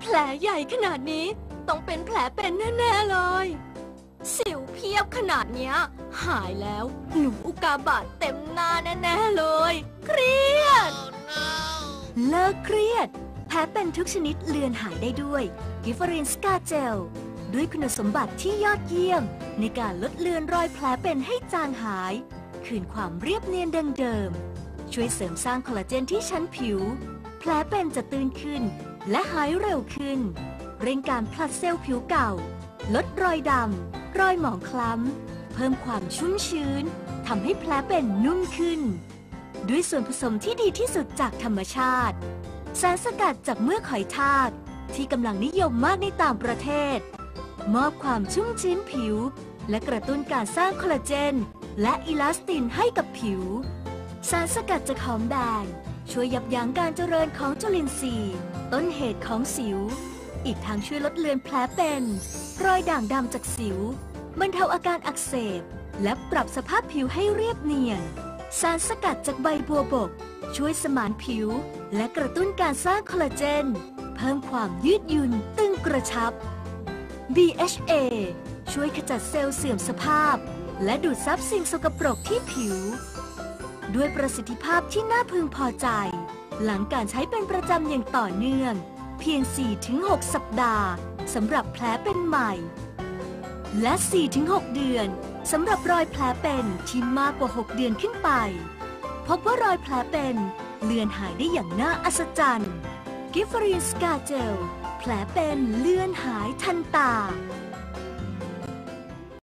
แผลใหญ่ขนาดนี้ ต้องเป็นแผลเป็นแน่ๆเลย สิวเพียบขนาดเนี้ย หายแล้วหนูอุกาบาตเต็มหน้าแน่ๆเลย เครียด เลิกเครียด แผลเป็นทุกชนิดเลือนหายได้ด้วย กิฟฟรินสกาเจล ด้วยคุณสมบัติที่ยอดเยี่ยม ในการลดเลือนรอยแผลเป็นให้จางหาย คืนความเรียบเนียนดังเดิม ช่วยเสริมสร้างคอลลาเจนที่ชั้นผิว แผลเป็นจะตื้นขึ้น และหายเร็วขึ้น เร่งการผลัดเซลล์ผิวเก่า ลดรอยดำ รอยหมองคล้ำ เพิ่มความชุ่มชื้นทำให้แผลเป็นนุ่มขึ้น ด้วยส่วนผสมที่ดีที่สุดจากธรรมชาติ สารสกัดจากเมือกหอยทากที่กำลังนิยมมากในต่างประเทศ มอบความชุ่มชื้นผิว และกระตุ้นการสร้างคอลลาเจน และอิลาสตินให้กับผิว สารสกัดจากหอมแดง ช่วยยับยั้งการเจริญของจุลินทรีย์ ต้นเหตุของสิว อีกทางช่วยลดเลือนแผลเป็น รอยด่างดำจากสิวบรรเทาอาการอักเสบ และปรับสภาพผิวให้เรียบเนียน สารสกัดจากใบบัวบก ช่วยสมานผิว และกระตุ้นการสร้างคอลลาเจน เพิ่มความยืดหยุ่นตึงกระชับ BHA ช่วยขจัดเซลล์เสื่อมสภาพ และดูดซับสิ่งสกปรกที่ผิว ด้วยประสิทธิภาพที่น่าพึงพอใจ หลังการใช้เป็นประจำอย่างต่อเนื่อง เพียง 4-6 สัปดาห์สำหรับแผลเป็นใหม่ และ 4-6 เดือนสำหรับรอยแผลเป็นที่มากกว่า 6 เดือนขึ้นไป พบว่ารอยแผลเป็นเลือนหายได้อย่างน่าอัศจรรย์ กิฟฟรีนสกาเจล แผลเป็นเลือนหายทันตา